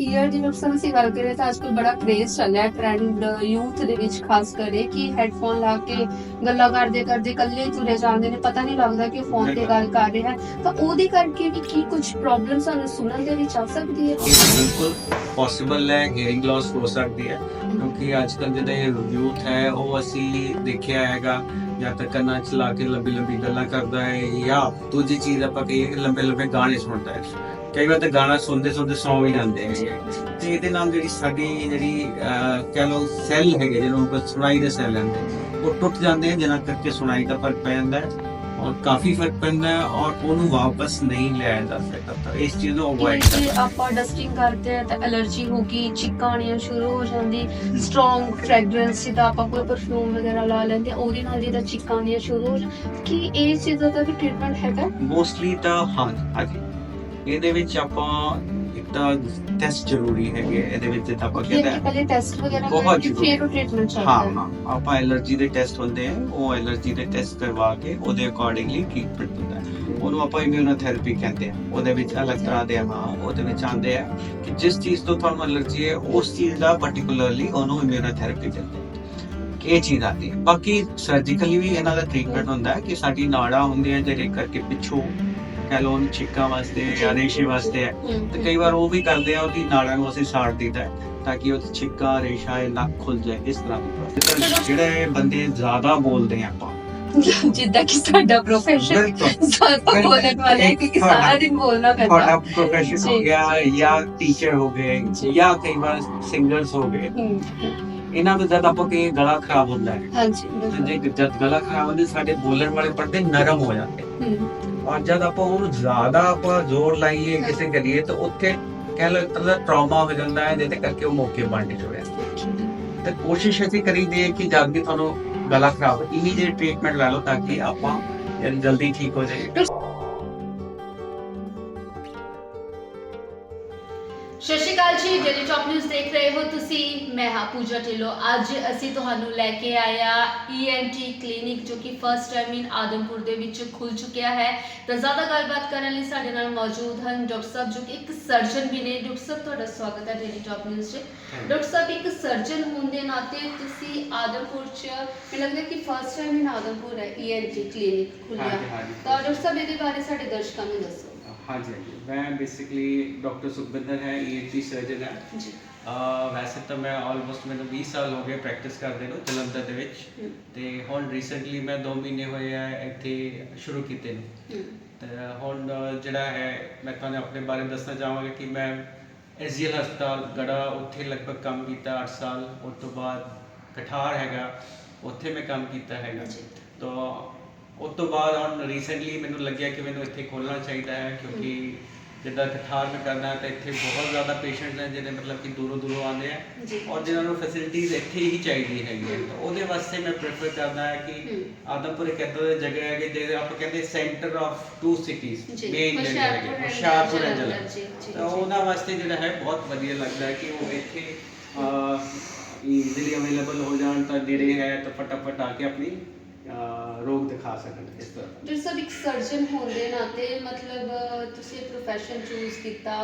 Year ਦੀ ਨੁਕਸਾਨ ਗੱਲ ਕਰੀਏ ਤਾਂ ਅੱਜਕੱਲ ਬੜਾ ਕ੍ਰੇਜ਼ ਚੱਲਿਆ ਟ੍ਰੈਂਡ ਯੂਥ ਦੇ ਵਿੱਚ, ਖਾਸ ਕਰਕੇ ਕਿ ਹੈੱਡਫੋਨ ਲਾ ਕੇ ਗੱਲਾਂ ਕਰਦੇ ਕਰਦੇ ਇਕੱਲੇ ਤੁਰੇ ਜਾਂਦੇ ਨੇ। ਪਤਾ ਨਹੀਂ ਲੱਗਦਾ ਕਿ ਫੋਨ ਤੇ ਗੱਲ ਕਰ ਰਿਹਾ। ਹੈ ਤਾਂ ਉਹਦੇ ਕਰਕੇ ਵੀ ਕੀ ਕੁਝ ਪ੍ਰੋਬਲਮ ਸਾਨੂੰ ਸੁਣਨ ਦੇ ਵਿੱਚ ਆ ਸਕਦੀ ਹੈ? ਇਹ ਬਿਲਕੁਲ ਪੋਸੀਬਲ ਹੈ ਹੀਅਰਿੰਗ ਲਾਸ ਹੋ ਸਕਦੀ ਹੈ। ਕਿਉਂਕਿ ਅੱਜ ਕੱਲ੍ਹ ਯੂਥ ਹੈ, ਉਹ ਅਸੀਂ ਦੇਖਿਆ ਹੈਗਾ, ਜਾਂ ਤਾਂ ਕੰਨਾਂ ਚ ਲਾ ਕੇ ਲੰਬੀ ਲੰਬੀ ਗੱਲਾਂ ਕਰਦਾ ਹੈ, ਜਾਂ ਦੂਜੀ ਚੀਜ਼ ਆਪਾਂ ਕਹੀਏ ਕਿ ਲੰਬੇ ਲੰਬੇ ਗਾਣੇ ਸੁਣਦਾ ਹੈ। ਕਈ ਵਾਰ ਤਾਂ ਗਾਣਾ ਸੁਣਦੇ ਸੁਣਦੇ ਸੌਂ ਵੀ ਜਾਂਦੇ ਹੈਗੇ ਤੇ ਇਹਦੇ ਨਾਲ ਜਿਹੜੀ ਸਾਡੀ ਜਿਹੜੀ ਕਹਿ ਲਓ ਸੈੱਲ ਹੈਗੇ ਜਿਹਨੂੰ ਆਪਾਂ ਸੁਣਾਈ ਦੇ ਸੈੱਲ ਹੁੰਦੇ ਉਹ ਟੁੱਟ ਜਾਂਦੇ ਹਨ ਜਿਹਨਾਂ ਕਰਕੇ ਸੁਣਾਈ ਦਾ ਫ਼ਰਕ ਪੈ ਜਾਂਦਾ ਹੈ ਔਰ ਕਾਫੀ ਫ਼ਰਕ ਪੈਂਦਾ ਹੈ ਔਰ ਉਹਨੂੰ ਵਾਪਸ ਨਹੀਂ ਲਿਆਇਆ ਜਾ ਸਕਦਾ ਤਾਂ ਇਸ ਚੀਜ਼ ਨੂੰ ਅਵੋਇਡ ਕਰਨਾ। ਜੇ ਆਪਾਂ ਡਸਟਿੰਗ ਕਰਦੇ ਆ ਤਾਂ ਐਲਰਜੀ ਹੋ ਗਈ ਚਿੱਕਾਂ ਆਉਣੀਆਂ ਸ਼ੁਰੂ ਹੋ ਜਾਂਦੀ ਸਟਰੋਂਗ ਫ੍ਰੈਗਰੈਂਸ ਜਿੱਦਾਂ ਆਪਾਂ ਕੋਈ ਪਰਫਿਊਮ ਵਗੈਰਾ ਲਾ ਲੈਂਦੇ ਆ, ਉਹਦੇ ਨਾਲ ਜਿੱਦਾਂ ਚਿੱਕਾਂ ਆਉਣੀਆਂ ਸ਼ੁਰੂ ਹੋ ਜਾਂ ਕੀ ਇਹ ਚੀਜ਼ਾਂ ਦਾ ਵੀ ਟ੍ਰੀਟਮੈਂਟ ਹੈਗਾ? ਮੋਸਟਲੀ ਤਾਂ ਹਾਂ ਹਾਂਜੀ। ਇਹਦੇ ਵਿੱਚ ਆਪਾਂ ਇੱਕ ਤਾਂ ਟੈਸਟ ਜ਼ਰੂਰੀ ਹੈਗੇ ਇਹਦੇ ਵਿੱਚ ਜਿੱਦਾਂ ਆਪਾਂ ਕਹਿੰਦੇ ਹਾਂ ਪਹਿਲੇ ਟੈਸਟ ਵਗੈਰਾ ਬਹੁਤ ਕਰਕੇ ਜ਼ਰੂਰੀ। ਫਿਰ ਉਹ ਟ੍ਰੀਟਮੈਂਟ ਚੱਲਦਾ। ਹਾਂ ਹੈ। ਆਪਾਂ ਐਲਰਜੀ ਦੇ ਟੈਸਟ ਹੁੰਦੇ ਆ ਉਹ ਐਲਰਜੀ ਦੇ ਟੈਸਟ ਕਰਵਾ ਕੇ ਉਹਦੇ ਅਕੋਰਡਿੰਗਲੀ ਟ੍ਰੀਟਮੈਂਟ ਹੁੰਦਾ। ਹੈ ਉਹਨੂੰ ਆਪਾਂ ਇਮਿਊਨੋਥੈਰੇਪੀ ਕਹਿੰਦੇ ਆ। ਉਹਦੇ ਵਿੱਚ ਅਲੱਗ ਤਰ੍ਹਾਂ ਦੇ ਹਾਂ ਉਹਦੇ ਵਿੱਚ ਆਉਂਦੇ ਆ ਕਿ ਜਿਸ ਚੀਜ਼ ਤੋਂ ਤੁਹਾਨੂੰ ਐਲਰਜੀ ਹੈ ਉਸ ਚੀਜ਼ ਦਾ ਪਾਰਟਿਕੂਲਰਲੀ ਉਹਨੂੰ ਇਮਿਊਨੋਥੈਰੇਪੀ ਕਹਿੰਦੇ ਆ। ਇਹ ਚੀਜ਼ ਆਦੀ ਹੈ ਬਾਕੀ ਸਰਜੀਕਲੀ ਵੀ ਇਹਨਾਂ ਦਾ ਟ੍ਰੀਟਮੈਂਟ ਹੁੰਦਾ ਹੈ ਕਿ ਸਾਡੀ ਨਾੜਾਂ ਹੁੰਦੀਆਂ ਜਿਹੜੇ ਕਰਕੇ ਪਿੱਛੋਂ ਕਹਿ ਲਓ ਉਹਨੂੰ ਛਿੱਕਾਂ ਵਾਸਤੇ ਜਾਂ ਰੇਸ਼ੇ ਵਾਸਤੇ ਹੈ। ਤੇ ਕਈ ਵਾਰ ਉਹ ਵੀ ਕਰਦੇ ਆ ਉਹਦੀ ਨਾੜਾਂ ਨੂੰ ਅਸੀਂ ਸਾੜ ਦਿੰਦਾ ਹੈ ਤਾਂ ਕਿ ਉਹ ਛਿੱਕਾ ਰੇਸ਼ਾ ਇਹ ਲੱਕ ਖੁੱਲ ਜਾਏ ਇਸ ਤਰ੍ਹਾਂ ਦੀ। ਜਿਹੜੇ ਬੰਦੇ ਜ਼ਿਆਦਾ ਬੋਲਦੇ ਆ ਆਪਾਂ। ਜਿੱਦਾਂ ਕਿ ਸਾਡਾ ਪ੍ਰੋਫੈਸ਼ਨ ਸਾਡਾ ਬੋਲਣ ਵਾਲੇ ਕਿ ਸਾਰਾ ਦਿਨ ਬੋਲਣਾ ਤੁਹਾਡਾ ਪੈਂਦਾ ਪ੍ਰੋਫੈਸ਼ਨ ਹੋ। ਗਿਆ ਜਾਂ ਟੀਚਰ ਹੋ ਗਏ ਜੀ। ਕਈ ਵਾਰ ਸਿੰਗਰਸ ਹੋ ਗਏ। ਇਹਨਾਂ ਦਾ ਜਦ ਆਪਾਂ ਗਲਾ ਖਰਾਬ ਹੁੰਦਾ ਹੈ ਹਾਂਜੀ। ਜੇ ਜਦ ਗਲਾ ਖਰਾਬ ਹੁੰਦੇ ਸਾਡੇ ਬੋਲਣ ਵਾਲੇ ਪਰਦੇ ਨਰਮ ਹੋ ਜਾਂਦੇ। ਔਰ ਜਦ ਆਪਾਂ ਉਹਨੂੰ ਜ਼ਿਆਦਾ ਆਪਾਂ ਜ਼ੋਰ ਲਾਈਏ ਕਿਸੇ ਕਰੀਏ ਤਾਂ ਉੱਥੇ ਕਹਿ ਲਓ ਇੱਕ ਤਰ੍ਹਾਂ ਦਾ ਟਰਾਮਾ ਹੋ ਜਾਂਦਾ ਹੈ ਜਿਹਦੇ ਕਰਕੇ ਉਹ ਮੌਕੇ ਬਣ ਨਿਕਲਦੇ ਤੇ ਕੋਸ਼ਿਸ਼ ਅਸੀਂ ਕਰੀਦੀ ਹੈ ਕਿ ਜਦ ਵੀ ਤੁਹਾਨੂੰ ਗਲਾ ਖਰਾਬ ਇਮੀਡੀਏਟ ਟ੍ਰੀਟਮੈਂਟ ਲੈ ਲਓ ਤਾਂ ਕਿ ਆਪਾਂ ਜਲ- ਜਲਦੀ ਠੀਕ ਹੋ ਜਾਈਏ। ਸਤਿ ਸ਼੍ਰੀ ਅਕਾਲ ਜੀ ਡੇਲੀ ਟਾਪ ਨਿਊਜ਼ ਦੇਖ ਰਹੇ ਹੋ ਤੁਸੀਂ ਮੈਂ ਹਾਂ ਪੂਜਾ ਢਿੱਲੋਂ। ਅੱਜ ਅਸੀਂ ਤੁਹਾਨੂੰ ਲੈ ਕੇ ਆਇਆ ਈਐਨਟੀ ਕਲੀਨਿਕ ਜੋ ਕਿ ਫਰਸਟ ਟਾਈਮ ਇਨ ਆਦਮਪੁਰ ਦੇ ਵਿੱਚ ਖੁੱਲ ਚੁੱਕਿਆ ਹੈ। ਤਾਂ ਜ਼ਿਆਦਾ ਗੱਲਬਾਤ ਕਰਨ ਲਈ ਸਾਡੇ ਨਾਲ ਮੌਜੂਦ ਹਨ ਡਾਕਟਰ ਸਾਹਿਬ ਜੋ ਕਿ ਇੱਕ ਸਰਜਨ ਵੀ ਨੇ। ਡਾਕਟਰ ਸਾਹਿਬ ਤੁਹਾਡਾ ਸਵਾਗਤ ਹੈ ਡੇਲੀ ਟਾਪ ਨਿਊਜ਼ 'ਚ। ਡਾਕਟਰ ਸਾਹਿਬ ਇੱਕ ਸਰਜਨ ਹੋਣ ਦੇ ਨਾਤੇ ਤੁਸੀਂ ਆਦਮਪੁਰ 'ਚ ਮੈਨੂੰ ਲੱਗਦਾ ਕਿ ਫਰਸਟ ਟਾਈਮ ਇਨ ਆਦਮਪੁਰ ਹੈ ਈਐਨਟੀ ਕਲੀਨਿਕ ਖੁੱਲਿਆ। ਤਾਂ ਡਾਕਟਰ ਸਾਹਿਬ ਇਹਦੇ ਬਾਰੇ ਸਾਡੇ ਦਰਸ਼ਕਾਂ ਨੂੰ ਦੱਸੋ। ਹਾਂਜੀ ਹਾਂਜੀ। ਮੈਂ ਬੇਸਿਕਲੀ ਡਾਕਟਰ ਸੁਖਬਿੰਦਰ ਹੈ ਈਐਨਟੀ ਸਰਜਨ ਹੈ। ਜੀ। ਵੈਸੇ ਤਾਂ ਮੈਂ ਆਲਮੋਸਟ ਮੈਨੂੰ 20 ਸਾਲ ਹੋ ਗਏ ਪ੍ਰੈਕਟਿਸ ਕਰਦੇ ਨੂੰ ਜਲੰਧਰ ਦੇ ਵਿੱਚ। ਤੇ ਹੁਣ ਰੀਸੈਂਟਲੀ ਮੈਂ 2 ਮਹੀਨੇ ਹੋਏ ਆ ਇੱਥੇ ਸ਼ੁਰੂ ਕੀਤੇ ਨੂੰ। ਤੇ ਹੁਣ ਜਿਹੜਾ ਹੈ ਮੈਂ ਤੁਹਾਨੂੰ ਆਪਣੇ ਬਾਰੇ ਦੱਸਣਾ ਚਾਹਾਂਗਾ ਕਿ ਮੈਂ ਐਸਜੀਐਲ ਹਸਪਤਾਲ ਗੜਾ ਉੱਥੇ ਲਗਭਗ ਕੰਮ ਕੀਤਾ 8 ਸਾਲ। ਉਸ ਤੋਂ ਬਾਅਦ ਕਠਾਰ ਹੈਗਾ ਉੱਥੇ ਮੈਂ ਕੰਮ ਕੀਤਾ ਹੈਗਾ। ਤਾਂ ਉਸ ਤੋਂ ਬਾਅਦ ਹੁਣ ਰੀਸੈਂਟਲੀ ਮੈਨੂੰ ਲੱਗਿਆ ਕਿ ਮੈਨੂੰ ਇੱਥੇ ਖੋਲਣਾ ਚਾਹੀਦਾ ਹੈ ਕਿਉਂਕਿ ਜਿੱਦਾਂ ਕਠਾਰ ਮੈਂ ਕਰਨਾ ਤਾਂ ਇੱਥੇ ਬਹੁਤ ਜ਼ਿਆਦਾ ਪੇਸ਼ੈਂਟਸ ਨੇ ਜਿਹੜੇ ਮਤਲਬ ਕਿ ਦੂਰੋਂ ਦੂਰੋਂ ਆਉਂਦੇ ਆ। ਔਰ ਜਿਨ੍ਹਾਂ ਨੂੰ ਫੈਸਿਲਿਟੀਜ਼ ਇੱਥੇ ਹੀ ਚਾਹੀਦੀ ਹੈਗੀ ਹੈ ਤਾਂ ਉਹਦੇ ਵਾਸਤੇ ਮੈਂ ਪ੍ਰੇਫਰ ਕਰਦਾ ਹੈ ਕਿ। ਆਦਮਪੁਰ ਇੱਕ ਏਦਾਂ ਦੀ ਜਗ੍ਹਾ ਹੈ ਕਿ ਜਿਹਦੇ ਆਪਾਂ ਕਹਿੰਦੇ centre of two cities main ਜਿਹੜੇ ਹੁਸ਼ਿਆਰਪੁਰ and ਜਲੰਧਰ, ਤਾਂ। ਉਹਨਾਂ ਵਾਸਤੇ ਜਿਹੜਾ ਹੈ ਬਹੁਤ ਵਧੀਆ ਲੱਗਦਾ ਹੈ ਕਿ ਉਹ ਇੱਥੇ ਈਜ਼ੀਲੀ ਅਵੇਲੇਬਲ ਹੋ ਜਾਣ ਤਾਂ ਨੇੜੇ ਹੈ ਤਾਂ ਫਟਾਫਟ ਆ ਕੇ ਆਪਣੀ ਰੋਗ ਦਿਖਾ ਸਕਣ ਇਸ ਤਰ੍ਹਾਂ? ਡਾਕਟਰ ਸਾਹਿਬ ਇੱਕ ਸਰਜਨ ਹੋਣ ਦੇ ਨਾਤੇ ਮਤਲਬ ਤੁਸੀਂ ਪ੍ਰੋਫੈਸ਼ਨ ਚੂਜ਼ ਕੀਤਾ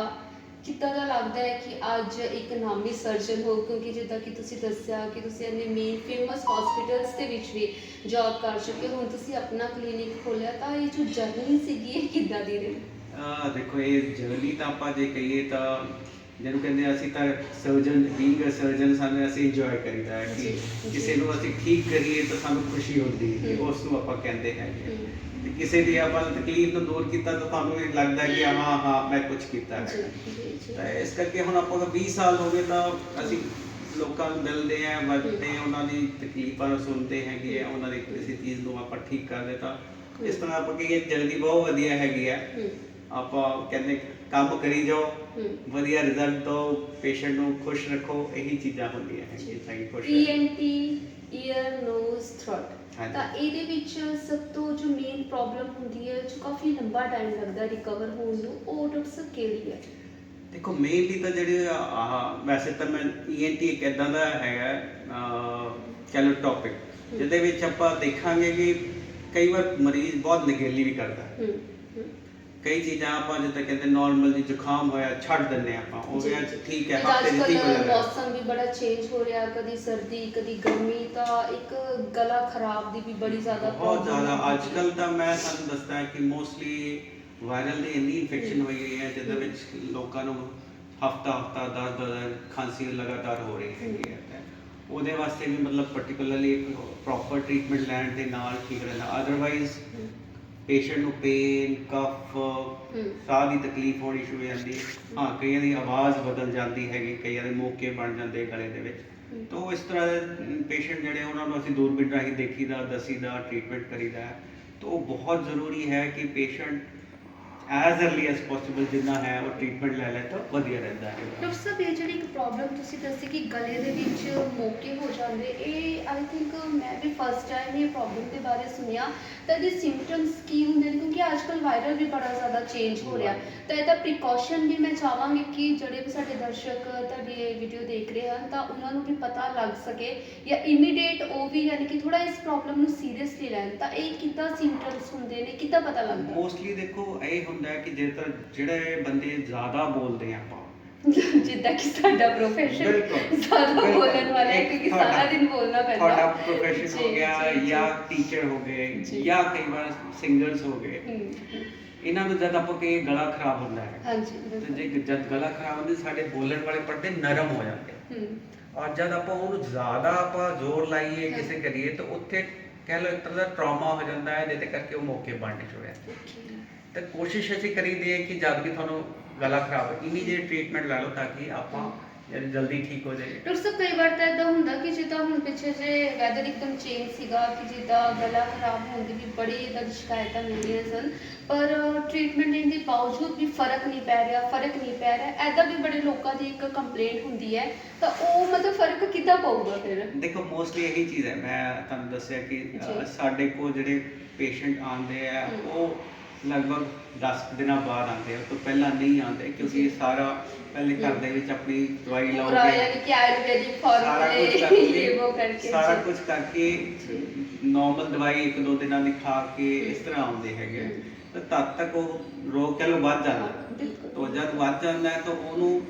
ਕਿੱਦਾਂ ਦਾ ਲੱਗਦਾ ਹੈ ਕਿ ਅੱਜ ਇੱਕ ਨਾਮੀ ਸਰਜਨ ਹੋ? ਕਿਉਂਕਿ ਜਿੱਦਾਂ ਕਿ ਤੁਸੀਂ ਦੱਸਿਆ ਕਿ ਤੁਸੀਂ ਇੰਨੇ ਮੇਨ ਫੇਮਸ ਹਸਪੀਟਲਸ ਦੇ ਵਿੱਚ ਵੀ ਜੌਬ ਕਰ ਚੁੱਕੇ ਹੋ ਹੁਣ ਤੁਸੀਂ ਆਪਣਾ ਕਲੀਨਿਕ ਖੋਲਿਆ ਤਾਂ ਇਹ ਜੋ ਜਰਨੀ ਸੀਗੀ ਇਹ ਕਿੱਦਾਂ ਦੀ ਰਹੀ? ਆ ਦੇਖੋ ਇਹ ਜਰਨੀ ਤਾਂ ਆਪਾਂ ਜੇ ਕਹੀਏ ਤਾਂ ਜਿਹਨੂੰ ਕਹਿੰਦੇ ਆ ਅਸੀਂ ਤਾਂ ਸਰਜਨ ਬੀਇੰਗ ਅ ਸਰਜਨ ਸਾਨੂੰ ਅਸੀਂ ਇੰਜੋਏ ਕਰੀਦਾ ਹੈ ਕਿ। ਕਿਸੇ ਨੂੰ ਅਸੀਂ ਠੀਕ ਕਰੀਏ ਤਾਂ ਸਾਨੂੰ ਖੁਸ਼ੀ ਹੁੰਦੀ ਹੈ। ਉਸ ਨੂੰ ਆਪਾਂ ਕਹਿੰਦੇ ਹੈਗੇ। ਤੇ ਕਿਸੇ ਦੀ ਆਪਾਂ ਤਕਲੀਫ ਨੂੰ ਦੂਰ ਕੀਤਾ ਤਾਂ ਤੁਹਾਨੂੰ ਇਹ ਲੱਗਦਾ ਕਿ ਹਾਂ ਹਾਂ ਮੈਂ ਕੁਝ ਕੀਤਾ ਹੈ ਤਾਂ ਇਸ ਕਰਕੇ ਹੁਣ ਆਪਾਂ ਨੂੰ 20 ਸਾਲ ਹੋ ਗਏ ਤਾਂ ਅਸੀਂ ਲੋਕਾਂ ਨੂੰ ਮਿਲਦੇ ਆ ਵਰਤਦੇ ਆ ਉਹਨਾਂ ਦੀ ਤਕਲੀਫਾਂ ਨੂੰ ਸੁਣਦੇ ਹੈਗੇ ਆ ਉਹਨਾਂ ਦੀ ਕਿਸੇ ਚੀਜ਼ ਨੂੰ ਆਪਾਂ ਠੀਕ ਕਰਦੇ ਤਾਂ ਇਸ ਤਰ੍ਹਾਂ ਆਪਾਂ ਕਹੀਏ ਜਲਦੀ ਬਹੁਤ ਵਧੀਆ ਹੈਗੀ ਆ ਆਪਾਂ ਕਹਿੰਦੇ ਕੰਮ ਕਰੀ ਜਾਓ। ਵਧੀਆ ਰਿਜ਼ਲਟ ਦੋ ਪੇਸ਼ੈਂਟ ਨੂੰ ਖੁਸ਼ ਰੱਖੋ ਇਹੀ ਚੀਜ਼ਾਂ ਹੁੰਦੀਆਂ ਹੈਗੀਆਂ ਤਾਂ ਕਿ ਖੁਸ਼ E ENT ear nose throat. ਤਾਂ ਇਹਦੇ ਵਿੱਚ ਸਭ ਤੋਂ ਜੋ ਮੇਨ ਪ੍ਰੋਬਲਮ ਹੁੰਦੀ ਹੈ ਜੋ ਕਾਫੀ ਲੰਬਾ ਟਾਈਮ ਲੱਗਦਾ ਰਿਕਵਰ ਹੋਣ ਨੂੰ ਉਹ ਡਾਕਟਰ ਕਿਹੜੀ ਹੈ ਦੇਖੋ ਮੇਨਲੀ ਤਾਂ ਜਿਹੜੇ ਆਹ ਵੈਸੇ ਤਾਂ ਮੈਂ ਈਐਨਟੀ ਇੱਕ ਇਦਾਂ ਦਾ ਹੈਗਾ ਚਲੋ ਟੌਪਿਕ ਜਿਹਦੇ ਵਿੱਚ ਆਪਾਂ ਦੇਖਾਂਗੇ ਕਿ ਕਈ ਵਾਰ ਮਰੀਜ਼ ਬਹੁਤ ਨਗੇਲੀ ਵੀ ਕਰਦਾ ਹੈ। ਕਈ ਚੀਜ਼ਾਂ ਆਪਾਂ ਜਿੱਦਾਂ ਕਹਿੰਦੇ ਨਾਰਮਲ ਜੀ ਜ਼ੁਕਾਮ ਹੋਇਆ ਛੱਡ ਦਿੰਦੇ ਆਪਾਂ ਉਹ ਵੀ ਜੀ। ਠੀਕ ਹੈ ਹਫ਼ਤੇ ਅੱਜ ਦੀ ਠੀਕ ਹੋ ਕੱਲ੍ਹ ਜਾਂਦਾ ਮੌਸਮ ਵੀ ਬੜਾ ਚੇਂਜ ਹੋ ਰਿਹਾ ਕਦੀ ਸਰਦੀ ਕਦੀ ਗਰਮੀ ਤਾਂ ਇੱਕ ਗਲਾ ਖਰਾਬ ਦੀ ਵੀ ਬੜੀ ਜ਼ਿਆਦਾ ਬਹੁਤ problem ਜ਼ਿਆਦਾ ਹੈ। ਅੱਜ ਕੱਲ ਤਾਂ ਮੈਂ ਤੁਹਾਨੂੰ ਦੱਸਦਾ ਕਿ ਮੋਸਟਲੀ ਵਾਇਰਲ ਦੀ ਇੰਨੀ ਇਨਫੈਕਸ਼ਨ ਹੋਈ ਹੋਈ ਹੈ ਜਿਹਦੇ ਵਿੱਚ ਲੋਕਾਂ ਨੂੰ ਹਫਤਾ ਹਫਤਾ ਦਸ ਦਸ ਖਾਂਸੀ ਲਗਾਤਾਰ ਹੋ ਰਹੀ ਹੈਗੀ ਹੈ ਤਾਂ ਉਹਦੇ ਵਾਸਤੇ ਵੀ ਮਤਲਬ ਪਾਰਟਿਕੂਲਰਲੀ ਪ੍ਰੋਪਰ ਟ੍ਰੀਟਮੈਂਟ ਲੈਣ ਦੇ ਨਾਲ ਠੀਕ ਰਹਿੰਦਾ ਅਦਰਵਾਈਜ਼ ਹਮ, ਪੇਸ਼ੈਂਟ ਨੂੰ ਪੇਨ ਕਫ ਸਾਹ ਦੀ ਤਕਲੀਫ ਹੋਣੀ ਸ਼ੁਰੂ ਹੋ ਜਾਂਦੀ ਹੈ ਹਾਂ ਕਈਆਂ ਦੀ ਆਵਾਜ਼ ਬਦਲ ਜਾਂਦੀ ਹੈਗੀ ਕਈਆਂ ਦੇ ਮੋਕੇ ਬਣ ਜਾਂਦੇ ਗਲੇ ਦੇ ਵਿੱਚ। ਤਾਂ ਇਸ ਤਰ੍ਹਾਂ ਦੇ ਪੇਸ਼ੈਂਟ ਜਿਹੜੇ ਉਹਨਾਂ ਨੂੰ ਅਸੀਂ ਦੂਰਬੀਨ ਰਾਹੀਂ ਦੇਖੀਦਾ ਦਸੀਦਾ ਟ੍ਰੀਟਮੈਂਟ ਕਰੀਦਾ ਹੈ। ਤਾਂ ਉਹ ਬਹੁਤ ਜ਼ਰੂਰੀ ਹੈ ਕਿ patient as early as possible ਜਿੰਨਾ ਹੈ ਉਹ ਟ੍ਰੀਟਮੈਂਟ ਲੈ ਲੈ ਤਾਂ ਵਧੀਆ ਰਹਿੰਦਾ ਹੈ। ਡਾਕਟਰ ਸਾਹਿਬ ਇਹ ਜਿਹੜੀ ਇੱਕ ਪ੍ਰੋਬਲਮ ਤੁਸੀਂ ਦੱਸੀ ਕਿ ਗਲੇ ਦੇ ਵਿੱਚ ਮੋਕੇ ਹੋ ਜਾਂਦੇ ਇਹ ਆਈ ਥਿੰਕ ਮੈਂ ਵੀ ਫਸਟ ਟਾਈਮ ਇਹ ਪ੍ਰੋਬਲਮ ਦੇ ਬਾਰੇ ਸੁਣਿਆ। ਤਾਂ ਇਹਦੇ ਸਿੰਪਟਮਸ ਕੀ ਹੁੰਦੇ ਨੇ? ਕਿਉਂਕਿ ਅੱਜ ਕੱਲ੍ਹ ਵਾਇਰਲ ਵੀ ਬੜਾ ਜ਼ਿਆਦਾ ਚੇਂਜ ਹੋ ਰਿਹਾ। ਤਾਂ ਇਹਦਾ ਪ੍ਰੀਕਾਸ਼ਨ ਵੀ ਮੈਂ ਚਾਹਾਂਗੀ ਕਿ ਜਿਹੜੇ ਵੀ ਸਾਡੇ ਦਰਸ਼ਕ ਤੁਹਾਡੀ ਇਹ ਵੀਡੀਓ ਦੇਖ ਰਹੇ ਹਨ ਤਾਂ ਉਹਨਾਂ ਨੂੰ ਵੀ ਪਤਾ ਲੱਗ ਸਕੇ ਜਾਂ ਇਮੀਡੀਏਟ ਉਹ ਵੀ ਯਾਨੀ ਕਿ ਥੋੜਾ ਇਸ ਪ੍ਰੋਬਲਮ ਨੂੰ ਸੀਰੀਅਸਲੀ ਲੈਣ। ਤਾਂ ਇਹ ਕਿੱਦਾਂ ਸਿੰਪਟਮਸ ਹੁੰਦੇ ਨੇ? ਕਿੱਦਾਂ ਪਤਾ ਲੱਗਦਾ? ਮੋਸਟਲੀ ਦੇਖੋ ਇਹ ਹੁੰਦਾ ਹੈ ਕਿ ਜੇ ਤਾਂ ਜਿਹੜੇ ਬੰਦੇ ਜ਼ਿਆਦਾ ਬੋਲਦੇ ਆ ਆਪਾਂ ਜਿੱਦਾਂ ਕਿ ਸਾਡਾ ਪ੍ਰੋਫੈਸ਼ਨ ਬਿਲਕੁਲ। ਜ਼ਿਆਦਾ ਬਿਲਕੁਲ। ਬੋਲਣ ਵਾਲਾ ਹੈ ਕਿਉਂਕਿ ਤੁਹਾਡਾ- ਸਾਰਾ ਦਿਨ ਬੋਲਣਾ ਪੈਂਦਾ ਤੁਹਾਡਾ ਪ੍ਰੋਫੈਸ਼ਨ ਹੋ ਜੀ, ਗਿਆ ਜੀ, ਟੀਚਰ ਹੋ ਗਏ ਜੀ। ਜਾਂ ਕਈ ਵਾਰ ਸਿੰਗਰਸ ਹੋ ਗਏ ਹਮ, ਹਮ, ਇਹਨਾਂ ਨੂੰ ਜਦ ਆਪਾਂ ਕਹੀਏ ਗਲਾ ਖਰਾਬ ਹੁੰਦਾ ਹੈ ਹਾਂਜੀ ਤੇ ਬਿਲਕੁਲ। ਜੇ ਜਦ ਗਲਾ ਖਰਾਬ ਹੁੰਦਾ ਸਾਡੇ ਬੋਲਣ ਵਾਲੇ ਪਰਦੇ ਨਰਮ ਹੋ ਜਾਂਦੇ ਹਮ, ਔਰ ਜਦ ਆਪਾਂ ਉਹਨੂੰ ਜ਼ਿਆਦਾ ਆਪਾਂ ਜ਼ੋਰ ਲਾਈਏ ਕਿਸੇ ਕਰੀਏ ਤਾਂ ਉੱਥੇ ਕਹਿ ਲਓ ਇੱਕ ਤਰ੍ਹਾਂ ਦਾ ਟਰਾਮਾ ਹੋ ਜਾਂਦਾ ਹੈ ਜਿਹਦੇ ਕਰਕੇ ਉਹ ਮੌਕੇ ਸ਼ੁਰੂ ਹੋ ਜਾਂਦੇ okay. ਤੇ ਕੋਸ਼ਿਸ਼ ਅਸੀਂ ਕਰੀਦੀ ਹੈ ਕਿ ਜਦ ਵੀ ਤੁਹਾਨੂੰ ਗਲਾ ਖਰਾਬ ਹੈ ਇਮੀਡੀਏਟ ਟ੍ਰੀਟਮੈਂਟ ਲੈ ਲਓ ਤਾਂ ਕਿ ਆਪਾਂ ਜਦ ਜਲਦੀ ਠੀਕ ਹੋ ਜਾਏ ਡਾਕਟਰ ਸਾਹਿਬ ਕਈ ਵਾਰ ਤਾਂ ਇਦਾਂ ਹੁੰਦਾ ਕਿ ਜਿੱਦਾਂ ਹੁਣ ਪਿੱਛੇ ਜੇ ਵੈਦਰ ਇੱਕਦਮ ਚੇਂਜ ਸੀਗਾ ਕਿ ਜਿੱਦਾਂ ਗਲਾ ਖਰਾਬ ਹੋਣ ਦੀ ਵੀ ਬੜੀ ਇਦਾਂ ਦੀ ਸ਼ਿਕਾਇਤਾਂ ਮਿਲ ਰਹੀਆਂ ਸਨ ਪਰ ਟ੍ਰੀਟਮੈਂਟ ਲੈਣ ਦੇ ਬਾਵਜੂਦ ਵੀ ਫ਼ਰਕ ਨਹੀਂ ਪੈ ਰਿਹਾ ਫ਼ਰਕ ਨਹੀਂ ਪੈ ਰਿਹਾ ਐਦਾਂ ਵੀ ਬੜੇ ਲੋਕਾਂ ਦੀ ਇੱਕ ਕੰਪਲੇਂਟ ਹੁੰਦੀ ਹੈ ਤਾਂ ਉਹ ਮਤਲਬ ਫ਼ਰਕ ਕਿੱਦਾਂ ਪਊਗਾ ਫਿਰ ਦੇਖੋ ਮੋਸਟਲੀ ਇਹੀ ਚੀਜ਼ ਹੈ ਮੈਂ ਤੁਹਾਨੂੰ ਦੱਸਿਆ ਕਿ। ਸਾਡੇ ਕੋਲ ਜਿਹੜੇ ਪੇਸ਼ੈਂਟ ਆਉਂਦੇ ਆ। ਉਹ ਲਗਭਗ 10 ਦਿਨਾਂ ਬਾਅਦ ਆਉਂਦੇ ਆ ਤੋਂ ਪਹਿਲਾਂ ਨਹੀਂ ਆਉਂਦੇ ਕਿਉਂਕਿ ਇਹ ਸਾਰਾ ਪਹਿਲੇ ਘਰ ਦੇ ਵਿੱਚ ਆਪਣੀ ਦਵਾਈ ਪੂਰਾ ਲਾਓਗੇ ਯਾਨੀ ਕਿ ਆਯੁਰਵੈਦਿਕ ਸਾਰਾ ਕੁਝ ਫਾਰਮੂਲੇ ਇਹ ਉਹ ਕਰਕੇ ਕਰਕੇ ਸਾਰਾ। ਕੁਝ ਕਰਕੇ ਨਾਰਮਲ ਦਵਾਈ ਇੱਕ ਦੋ ਦਿਨਾਂ ਦੀ ਖਾ ਕੇ ਇਸ ਤਰ੍ਹਾਂ ਆਉਂਦੇ ਹੈਗੇ ਤਾਂ ਤਦ ਤੱਕ ਉਹ ਰੋਗ ਕਹਿ ਲਓ ਵੱਧ ਜਾਂਦਾ। ਬਿਲਕੁਲ। ਤੋਂ ਜਦ ਵੱਧ ਜਾਂਦਾ ਹੈ ਤਾਂ ਉਹਨੂੰ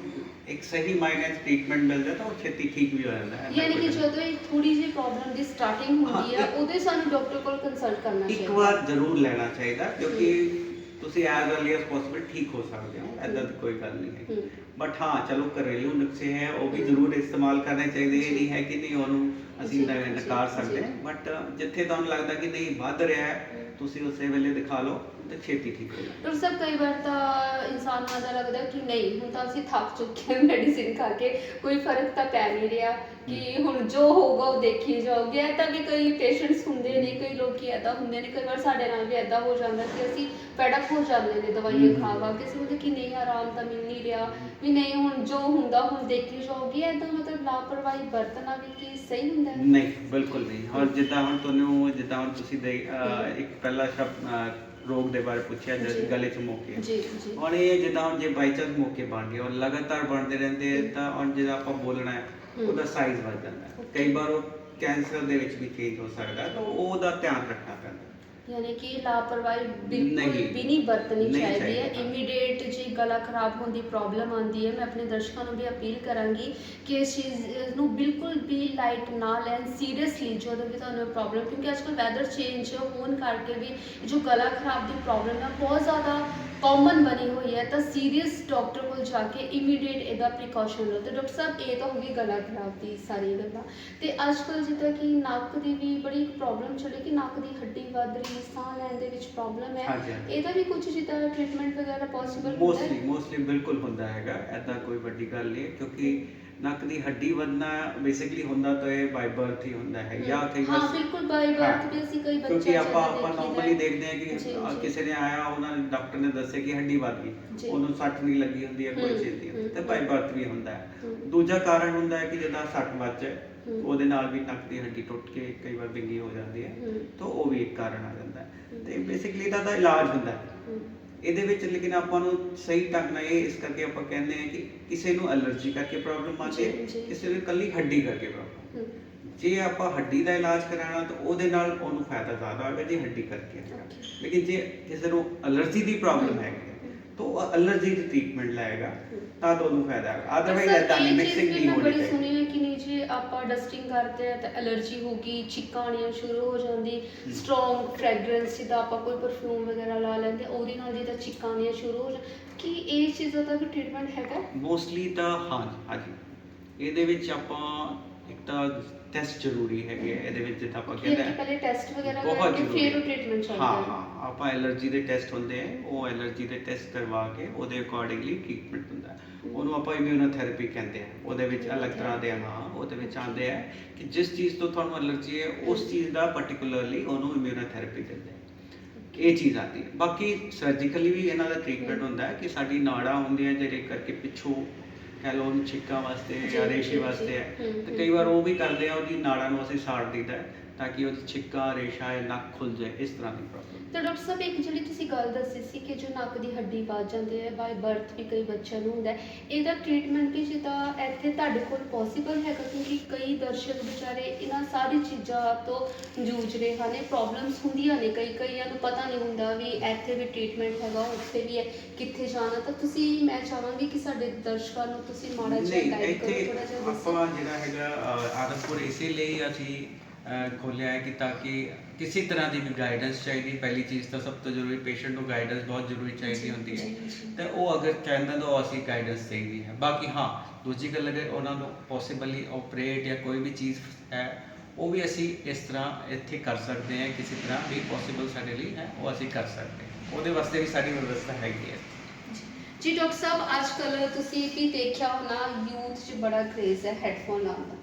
ਇੱਕ ਸਹੀ ਮਾਇਨੇ 'ਚ ਟ੍ਰੀਟਮੈਂਟ ਮਿਲ ਜਾਏ ਤਾਂ ਉਹ ਛੇਤੀ ਠੀਕ ਵੀ ਹੋ ਜਾਂਦਾ ਹੈ ਯਾਨੀ ਕਿ ਜਦੋਂ ਇਹ ਥੋੜੀ ਜਿਹੀ ਪ੍ਰੋਬਲਮ ਦੀ ਸਟਾਰਟਿੰਗ ਹੁੰਦੀ ਹੈ ਉਦੋਂ ਹੀ ਸਾਨੂੰ ਡਾਕਟਰ ਕੋਲ ਕੰਸਲਟ ਕਰਨਾ ਇੱਕ ਚਾਹੀਦਾ। ਵਾਰ ਜ਼ਰੂਰ ਲੈਣਾ ਚਾਹੀਦਾ ਕਿਉਂਕਿ ਤੁਸੀਂ ਐਜ਼ अर्ਲੀ ਐਜ਼ ਪੋਸੀਬਲ ਠੀਕ ਹੋ ਸਕਦੇ ਹੋ ਐਦਾਂ ਦੀ ਕੋਈ ਗੱਲ ਨਹੀਂ ਹੈ। ਬਟ ਹਾਂ ਚਲੋ ਘਰੇਲੂ ਨੁਸਖੇ ਹੈ ਉਹ ਵੀ ਜ਼ਰੂਰ ਇਸਤੇਮਾਲ ਕਰਨੇ ਚਾਹੀਦੇ ਇਹ ਨਹੀਂ ਹੈ ਕਿ ਨਹੀਂ ਉਹਨੂੰ ਅਸੀਂ ਨਕਾਰ ਸਕਦੇ। ਬਟ ਜਿੱਥੇ ਤੁਹਾਨੂੰ ਲੱਗਦਾ ਕਿ ਨਹੀਂ ਵੱਧ ਰਿਹਾ ਹੈ। ਤੁਸੀਂ ਉਸੇ ਵੇਲੇ ਦਿਖਾ ਲਓ। ਤੇ ਛੇਤੀ ਠੀਕ ਹੋ ਜਾਏ ਡਾਕਟਰ ਸਾਹਿਬ ਕਈ ਵਾਰ ਤਾਂ ਇਨਸਾਨ ਨੂੰ ਏਦਾਂ ਲੱਗਦਾ ਕਿ ਨਹੀਂ ਹੁਣ ਤਾਂ ਅਸੀਂ ਥੱਕ ਚੁੱਕੇ ਹਾਂ ਮੈਡੀਸਿਨ ਖਾ ਕੇ ਕੋਈ ਫ਼ਰਕ ਤਾਂ ਪੈ ਨਹੀਂ ਰਿਹਾ ਕਿ ਹੁਣ ਜੋ ਹੋਊਗਾ ਉਹ ਦੇਖੀ ਜਾਓਗੇ ਇਹ ਤਾਂ ਵੀ ਕਈ ਪੇਸ਼ੈਂਟਸ ਹੁੰਦੇ ਨੇ ਕਈ ਲੋਕੀ ਐਦਾਂ ਹੁੰਦੇ ਨੇ ਕਈ ਵਾਰ ਸਾਡੇ ਨਾਲ ਵੀ ਐਦਾਂ ਹੋ ਜਾਂਦਾ ਕਿ ਅਸੀਂ ਫੈਡਅਪ ਹੋ ਜਾਂਦੇ ਨੇ ਦਵਾਈਆਂ। ਖਾ ਖਾ ਕੇ ਅਸੀਂ ਹੁੰਦੇ ਕਿ ਨਹੀਂ ਆਰਾਮ ਤਾਂ ਮਿਲ ਨਹੀਂ ਰਿਹਾ ਵੀ ਨਹੀਂ ਹੁਣ ਜੋ ਹੁੰਦਾ ਹੁਣ ਦੇਖੀ ਜਾਓਗੀ ਐਦਾਂ ਮਤਲਬ ਲਾਪਰਵਾਹੀ ਵਰਤਣਾ ਵੀ ਕੀ ਸਹੀ ਹੁੰਦਾ ਹੈ? ਨਹੀਂ ਬਿਲਕੁਲ ਨਹੀਂ। ਹੁਣ ਜਿੱਦਾਂ ਹੁਣ ਤੁਹਾਨੂੰ ਜਿੱਦਾਂ ਹੁਣ ਤੁਸੀਂ ਦੇ ਅਹ, ਇੱਕ ਪਹਿਲਾ ਸ਼ਬਦ ਅਹ, ਰੋਗ ਦੇ ਬਾਰੇ ਪੁੱਛਿਆ ਜੀ। ਜਿਸ ਗਲੇ 'ਚ ਮੋਕੇ ਜੀ ਜੀ ਹੁਣ ਇਹ ਜਿੱਦਾਂ ਹੁਣ ਜੇ ਬਾਈ ਚਾਂਸ ਮੌਕੇ ਬਣ ਗਏ ਔਰ ਲਗਾਤਾਰ ਬਣਦੇ ਰਹਿੰਦੇ ਆ, ਤਾਂ ਹੁਣ ਜਿਹੜਾ ਆਪਾਂ ਬੋਲਣਾ ਹੈ ਹਮ। ਉਹਦਾ ਸਾਈਜ਼ ਵੱਧ ਜਾਂਦਾ ਹੈ ਕਈ ਵਾਰ ਉਹ ਕੈਂਸਰ ਦੇ ਵਿੱਚ ਵੀ ਚੇਂਜ ਹੋ ਸਕਦਾ ਹੈ, ਤਾਂ ਉਹਦਾ ਧਿਆਨ ਰੱਖਣਾ ਪੈਂਦਾ ਯਾਨੀ ਕਿ ਲਾਪਰਵਾਹੀ ਬਿਲਕੁਲ ਨਹੀਂ। ਵੀ ਨਹੀਂ ਵਰਤਣੀ ਨਹੀਂ ਚਾਹੀਦੀ ਹੈ ਚਾਹੀਦੀ। ਇਮੀਡੀਏਟ ਜੇ ਗਲਾ ਖਰਾਬ ਹੋਣ ਦੀ ਪ੍ਰੋਬਲਮ ਆਉਂਦੀ ਹੈ ਮੈਂ ਆਪਣੇ ਦਰਸ਼ਕਾਂ ਨੂੰ ਵੀ ਅਪੀਲ ਕਰਾਂਗੀ ਕਿ ਇਸ ਚੀਜ਼ ਨੂੰ ਬਿਲਕੁਲ ਵੀ ਲਾਈਟ ਨਾ ਲੈਣ ਸੀਰੀਅਸਲੀ ਜਦੋਂ ਵੀ ਤੁਹਾਨੂੰ ਪ੍ਰੋਬਲਮ ਕਿਉਂਕਿ ਅੱਜਕੱਲ ਵੈਦਰ ਚੇਂਜ ਹੋਣ ਕਰਕੇ ਵੀ ਜੋ ਗਲਾ ਖਰਾਬ ਦੀ ਪ੍ਰੋਬਲਮ ਹੈ ਬਹੁਤ ਜ਼ਿਆਦਾ ਕਾਮਨ ਬਣੀ ਹੋਈ ਹੈ ਤਾਂ ਸੀਰੀਅਸ ਡਾਕਟਰ ਕੋਲ ਜਾ ਕੇ ਇਮੀਡੀਏਟ ਇਹਦਾ ਪ੍ਰੀਕਾਸ਼ਨ ਲਓ। ਤੇ ਡਾਕਟਰ ਸਾਹਿਬ ਇਹ ਤਾਂ ਹੋ ਗਈ ਗਲਾ ਖਰਾਬ ਦੀ ਸਾਰੀ ਗੱਲਾਂ। ਤੇ ਅੱਜਕੱਲ ਜਿੱਦਾਂ ਕਿ ਨੱਕ ਦੀ ਵੀ ਬੜੀ ਪ੍ਰੋਬਲਮ ਚੱਲੀ ਕਿ ਨੱਕ ਦੀ ਹੱਡੀ ਵੱਧ ਰਹੀ ਸਾਹ ਲੈਣ ਦੇ ਵਿੱਚ ਪ੍ਰੋਬਲਮ ਹੈ। ਹਾਂਜੀ, ਹਾਂਜੀ। ਇਹਦਾ ਵੀ ਕੁਝ ਜਿੱਦਾਂ ਟ੍ਰੀਟਮੈਂਟ ਵਗੈਰਾ ਪੋਸੀਬਲ ਹੁੰਦਾ ਮੋਸਟਲੀ ਹੈ ਮੋਸਟਲੀ ਬਿਲਕੁਲ ਹੁੰਦਾ ਹੈਗਾ ਐਦਾਂ ਕੋਈ ਵੱਡੀ ਗੱਲ ਨਹੀਂ ਹੈ ਕਿਉਂਕਿ ਨੱਕ ਦੀ ਹੱਡੀ ਵਧਣਾ ਬੇਸਿਕਲੀ ਹੁੰਦਾ ਤਾਂ ਇਹ ਬਾਈ ਬਰਥ ਹੀ ਹੁੰਦਾ ਹੈ ਜਾਂ ਕਈ ਹਾਂ ਵਾਰ ਬਿਲਕੁਲ ਬਾਈ ਹਾਂ। ਬਰਥ ਵੀ ਅਸੀਂ ਕਈ ਬੱਚੇ ਕਿਉਂਕਿ ਆਪਾਂ ਆਪਾਂ ਹੈ। ਨਾਰਮਲੀ ਦੇਖਦੇ ਹਾਂ ਕਿ ਕਿਸੇ ਨੇ ਆਇਆ ਉਹਨਾਂ ਨੇ ਡਾਕਟਰ ਨੇ ਦੱਸਿਆ ਕਿ ਹੱਡੀ ਵੱਧ। ਗਈ ਉਹਨੂੰ ਸੱਟ ਨਹੀਂ ਲੱਗੀ ਹੁੰਦੀ ਹੈ ਕੋਈ ਚੀਜ਼ ਦੀ ਤੇ ਬਾਈ ਬਰਥ ਵੀ ਹੁੰਦਾ ਹੈ। ਦੂਜਾ ਕਾਰਨ ਹੁੰਦਾ ਹੈ ਕਿ ਜਦੋਂ ਸੱਟ ਵੱਜ ਜਾਏ। ਉਹਦੇ ਨਾਲ ਵੀ ਨੱਕ ਦੀ ਹੱਡੀ ਟੁੱਟ ਕੇ ਕਈ ਵਾਰ ਵਿੰਗੀ ਹੋ ਜਾਂਦੀ ਹੈ। ਤਾਂ ਉਹ ਵੀ ਇੱਕ ਕਾਰਨ ਆ ਜਾਂਦਾ ਹੈ। ਤੇ ਬੇਸਿਕਲੀ ਤਾਂ ਇਲਾਜ ਹੁੰਦਾ ਹੈ ਇਹਦੇ ਵਿੱਚ ਲੇਕਿਨ ਆਪਾਂ ਨੂੰ ਸਹੀ ਢੰਗ ਨਾਲ ਇਹ ਇਸ ਕਰਕੇ ਆਪਾਂ ਕਹਿੰਦੇ ਹਾਂ ਕਿ ਕਿਸੇ ਨੂੰ ਐਲਰਜੀ ਕਰਕੇ ਪ੍ਰੋਬਲਮ ਆਉਂਦੀ ਜੀ, ਹੈ। ਕਿਸੇ ਨੂੰ ਇਕੱਲੀ ਹੱਡੀ ਕਰਕੇ ਪ੍ਰੋਬਲਮ ਜੇ। ਆਪਾਂ ਹੱਡੀ ਦਾ ਇਲਾਜ ਕਰਾਣਾ ਤਾਂ ਉਹਦੇ ਨਾਲ ਉਹਨੂੰ ਫਾਇਦਾ ਜ਼ਿਆਦਾ ਹੋਵੇਗਾ ਜੇ ਹੱਡੀ ਕਰਕੇ ਲੇਕਿਨ ਜੇ ਕਿਸੇ ਨੂੰ ਅਲਰਜੀ ਦੀ ਪ੍ਰੋਬਲਮ ਹੈ, ਤਾਂ ਉਹ ਅਲਰਜੀ ਦੀ ਟ੍ਰੀਟਮੈਂਟ ਲਏਗਾ ਤਾਂ ਤਾਂ ਉਹਨੂੰ ਫਾਇਦਾ ਇਦਾਂ ਇਹ ਨਹੀਂ ਮਿਕਸਿੰਗ ਨਹੀਂ ਹੋਣੀ ਚਾਹੀਦੀ। ਨਹੀਂ ਜੀ ਆਪਾਂ ਡਸਟਿੰਗ ਕਰਦੇ ਆ ਤਾਂ ਐਲਰਜੀ ਹੋ ਗਈ ਛਿੱਕਾਂ ਆਉਣੀਆਂ ਸ਼ੁਰੂ ਹੋ ਜਾਂਦੀ ਸਟਰੋਂਗ ਫ੍ਰੈਗਰੈਂਸ ਜਿੱਦਾਂ ਆਪਾਂ ਕੋਈ ਪਰਫਿਊਮ ਵਗੈਰਾ ਲਾ ਲੈਂਦੇ ਉਹਦੇ ਨਾਲ ਜਿੱਦਾਂ ਛਿੱਕਾਂ ਆਉਣੀਆਂ ਸ਼ੁਰੂ ਹੋ ਜਾਂ ਕੀ ਇਹ ਚੀਜ਼ਾਂ ਦਾ ਵੀ ਟ੍ਰੀਟਮੈਂਟ ਹੈਗਾ? ਮੋਸਟਲੀ ਤਾਂ ਹਾਂ ਹਾਂਜੀ ਇਹਦੇ ਵਿੱਚ ਆਪਾਂ ਇੱਕ ਤਾਂ ਟੈਸਟ ਜ਼ਰੂਰੀ ਹੈਗੇ ਆ, ਇਹਦੇ ਵਿੱਚ ਜਿੱਦਾਂ ਆਪਾਂ ਕਹਿੰਦੇ ਕਿ ਆ ਪਹਿਲੇ ਟੈਸਟ ਵਗੈਰਾ ਬਹੁਤ ਕਰਕੇ ਜ਼ਰੂਰੀ ਫਿਰ ਟ੍ਰੀਟਮੈਂਟ ਚੱਲਦਾ ਹਾਂ ਹੈ। ਆਪਾਂ ਐਲਰਜੀ ਦੇ ਟੈਸਟ ਹੁੰਦੇ ਆ ਉਹ ਐਲਰਜੀ ਦੇ ਟੈਸਟ ਕਰਵਾ ਕੇ ਉਹਦੇ ਅਕੋਰਡਿੰਗਲੀ ਟ੍ਰੀਟਮੈਂਟ ਹੁੰਦਾ ਹੈ। ਉਹਨੂੰ ਆਪਾਂ ਇਮਿਊਨੋਥੈਰੇਪੀ ਕਹਿੰਦੇ ਆ ਉਹਦੇ ਵਿੱਚ ਅਲੱਗ ਤਰ੍ਹਾਂ ਦੇ ਹਾਂ ਉਹਦੇ ਵਿੱਚ ਆਉਂਦੇ ਆ ਕਿ ਜਿਸ ਚੀਜ਼ ਤੋਂ ਤੁਹਾਨੂੰ ਐਲਰਜੀ ਹੈ ਉਸ ਚੀਜ਼ ਦਾ ਪਾਰਟਿਕੂਲਰਲੀ ਉਹਨੂੰ ਇਮਿਊਨੋਥੈਰੇਪੀ ਦਿੰਦੇ ਆ। ਇਹ ਚੀਜ਼ ਆਦੀ ਹੈ। ਬਾਕੀ ਸਰਜੀਕਲੀ ਵੀ ਇਹਨਾਂ ਦਾ ਟ੍ਰੀਟਮੈਂਟ ਹੁੰਦਾ ਹੈ ਕਿ ਸਾਡੀ ਨਾੜਾਂ ਹੁੰਦੀਆਂ ਜਿਹੜੇ ਕਰਕੇ ਪਿੱਛੋਂ ਕਹਿ ਲਓ ਉਹਨੂੰ ਛਿੱਕਾਂ ਵਾਸਤੇ ਜੀ, ਰੇਸ਼ੇ ਵਾਸਤੇ ਹੈ ਤੇ। ਕਈ ਵਾਰ ਉਹ ਵੀ ਕਰਦੇ ਆ ਉਹਦੀ ਨਾੜਾਂ ਨੂੰ ਅਸੀਂ ਸਾੜ ਦਿੰਦਾ ਹੈ ਤਾਂ ਕਿ ਉਹਦੀ ਛਿੱਕਾਂ ਰੇਸ਼ਾ ਹੈ ਨੱਕ ਖੁੱਲ ਜਾਏ ਇਸ ਤਰ੍ਹਾਂ ਦੀ ਪ੍ਰੋਬਲਮ ਤਾਂ ਡਾਕਟਰ ਸਾਹਿਬ ਇੱਕ ਜਿਹੜੀ ਤੁਸੀਂ ਗੱਲ ਦੱਸੀ ਸੀ ਕਿ ਜੋ ਨੱਕ ਦੀ ਹੱਡੀ ਵੱਜ ਜਾਂਦੀ ਹੈ ਬਾਈ ਬਰਥ ਵੀ ਕਈ ਬੱਚਿਆਂ ਨੂੰ ਹੁੰਦਾ ਹੈ ਇਹਦਾ ਟ੍ਰੀਟਮੈਂਟ ਵੀ ਜਿੱਦਾਂ ਇੱਥੇ ਤੁਹਾਡੇ ਕੋਲ ਪੋਸੀਬਲ ਹੈਗਾ ਕਿਉਂਕਿ ਕਈ ਦਰਸ਼ਕ ਵਿਚਾਰੇ ਇਹਨਾਂ ਸਾਰੀ ਚੀਜ਼ਾਂ ਤੋਂ ਜੂਝ ਰਹੇ ਹਨ ਇਹ ਪ੍ਰੋਬਲਮਸ ਹੁੰਦੀਆਂ ਨੇ ਕਈ ਕਈਆਂ ਨੂੰ ਪਤਾ ਨਹੀਂ ਹੁੰਦਾ ਵੀ ਇੱਥੇ ਵੀ ਟ੍ਰੀਟਮੈਂਟ ਹੈਗਾ ਉੱਥੇ ਵੀ ਹੈ ਕਿੱਥੇ ਜਾਣਾ ਤਾਂ ਤੁਸੀਂ ਮੈਂ ਚਾਹਾਂਗੀ ਕਿ ਸਾਡੇ ਦਰਸ਼ਕਾਂ ਨੂੰ ਤੁਸੀਂ ਮਾੜਾ ਜਿਹਾ ਗਾਈਡ ਕਰੋ ਥੋੜਾ ਜਿਹਾ ਆਪਾਂ ਜਿਹੜਾ ਹੈਗਾ ਆਦਮਪੁਰ ਇਸੇ ਲਈ ਅਸੀਂ ਖੋਲਿਆ ਹੈ ਕਿ ਤਾਂ ਕਿ ਕਿਸੇ ਤਰ੍ਹਾਂ ਦੀ ਵੀ ਗਾਈਡੈਂਸ ਚਾਹੀਦੀ ਪਹਿਲੀ ਚੀਜ਼ ਤਾਂ ਸਭ ਤੋਂ ਜ਼ਰੂਰੀ ਪੇਸ਼ੈਂਟ ਨੂੰ ਗਾਈਡੈਂਸ ਬਹੁਤ ਜ਼ਰੂਰੀ ਚਾਹੀਦੀ ਹੁੰਦੀ ਹੈ। ਤੇ ਉਹ ਅਗਰ ਚਾਹੁੰਦਾ ਤਾਂ ਉਹ ਅਸੀਂ ਗਾਈਡੈਂਸ ਚਾਹੀਦੀ ਹੈ। ਬਾਕੀ ਹਾਂ ਦੂਜੀ ਗੱਲ ਅਗਰ ਉਹਨਾਂ ਨੂੰ ਪੋਸੀਬਲੀ ਆਪਰੇਟ ਜਾਂ ਕੋਈ ਵੀ ਚੀਜ਼ ਹੈ ਉਹ ਵੀ ਅਸੀਂ ਇਸ ਤਰ੍ਹਾਂ ਇੱਥੇ ਕਰ ਸਕਦੇ ਹਾਂ ਕਿਸੇ ਤਰ੍ਹਾਂ ਵੀ ਪੋਸੀਬਲ ਸਾਡੇ ਲਈ ਹੈ ਉਹ ਅਸੀਂ ਕਰ ਸਕਦੇ ਹਾਂ। ਉਹਦੇ ਵਾਸਤੇ ਵੀ ਸਾਡੀ ਵਿਵਸਥਾ ਹੈਗੀ ਹੈ। ਜੀ ਡਾਕਟਰ ਸਾਹਿਬ ਅੱਜ ਕੱਲ ਤੁਸੀਂ ਵੀ ਦੇਖਿਆ ਹੋਣਾ ਯੂਥ 'ਚ ਬੜਾ ਕ੍ਰੇਜ਼ ਹੈ ਹੈੱਡਫੋਨ ਲਾਉਣ ਦਾ।